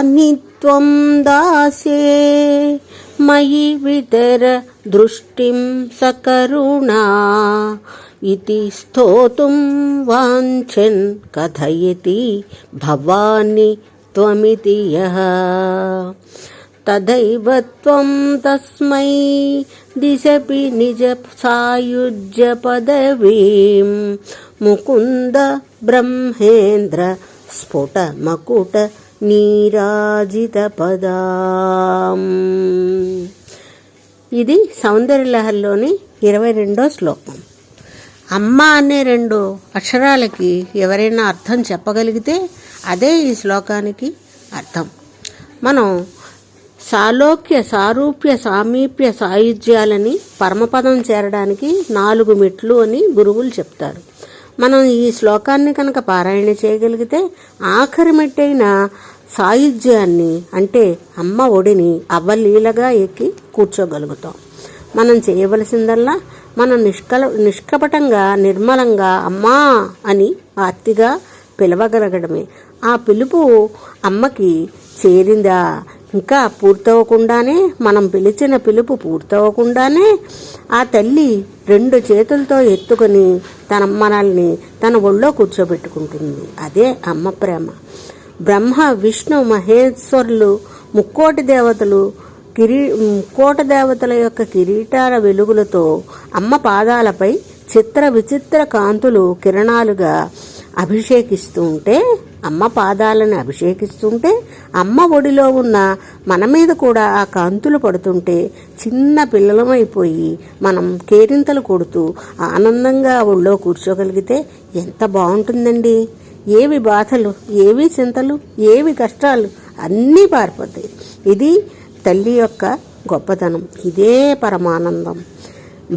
భవాని త్వం దాసే. మయి వితర దృష్టిం సకరుణా. ఇతి స్తోతుం వాంఛన్ కథయతి భవాని త్వమితి యః. తథైవ త్వం తస్మై దిశపి నిజ సాయుజ్య పదవీం. ముకుంద నీరాజిత పదాం ఇది సౌందర్యలహరిలోని ఇరవై రెండో శ్లోకం. అమ్మ అనే రెండు అక్షరాలకి ఎవరైనా అర్థం చెప్పగలిగితే అదే ఈ శ్లోకానికి అర్థం. మనం సాలోక్య సారూప్య సామీప్య సాయుధ్యాలని పరమపదం చేరడానికి నాలుగు మెట్లు అని గురువులు చెప్తారు. మనం ఈ శ్లోకాన్ని కనుక పారాయణ చేయగలిగితే ఆఖరి మట్టైన సాయుధ్యాన్ని అంటే అమ్మ ఒడిని అవ్వలీలగా ఎక్కి కూర్చోగలుగుతాం. మనం చేయవలసిందల్లా మనం నిష్కల నిష్కపటంగా నిర్మలంగా అమ్మా అని ఆర్తిగా పిలవగలగడమే. ఆ పిలుపు అమ్మకి చేరిందా? ఇంకా పూర్తవకుండానే మనం పిలిచిన పిలుపు పూర్తవకుండానే ఆ తల్లి రెండు చేతులతో ఎత్తుకొని తన మనల్ని తన ఒళ్ళో కూర్చోబెట్టుకుంటుంది. అదే అమ్మ ప్రేమ. బ్రహ్మ విష్ణు మహేశ్వరులు ముక్కోటి దేవతలు కిరీ ముక్కోట దేవతల యొక్క కిరీటాల వెలుగులతో అమ్మ పాదాలపై చిత్ర విచిత్ర కాంతులు కిరణాలుగా అభిషేకిస్తూ ఉంటే అమ్మ పాదాలను అభిషేకిస్తుంటే అమ్మ ఒడిలో ఉన్న మన మీద కూడా ఆ కాంతులు పడుతుంటే చిన్న పిల్లలమైపోయి మనం కేరింతలు కొడుతూ ఆనందంగా ఒళ్ళో కూర్చోగలిగితే ఎంత బాగుంటుందండి. ఏవి బాధలు ఏవి చింతలు ఏవి కష్టాలు అన్నీ పారిపోతాయి. ఇది తల్లి యొక్క గొప్పతనం. ఇదే పరమానందం.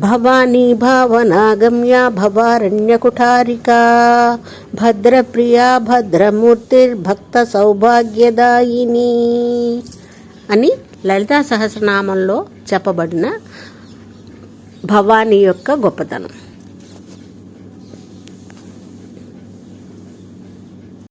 భవానీ భావనాగమ్య భవారణ్యకుఠారికా భద్రప్రియా భద్రమూర్తిర్భక్త సౌభాగ్యదాయిని అని లలితా సహస్రనామంలో చెప్పబడిన భవానీ యొక్క గొప్పతనం.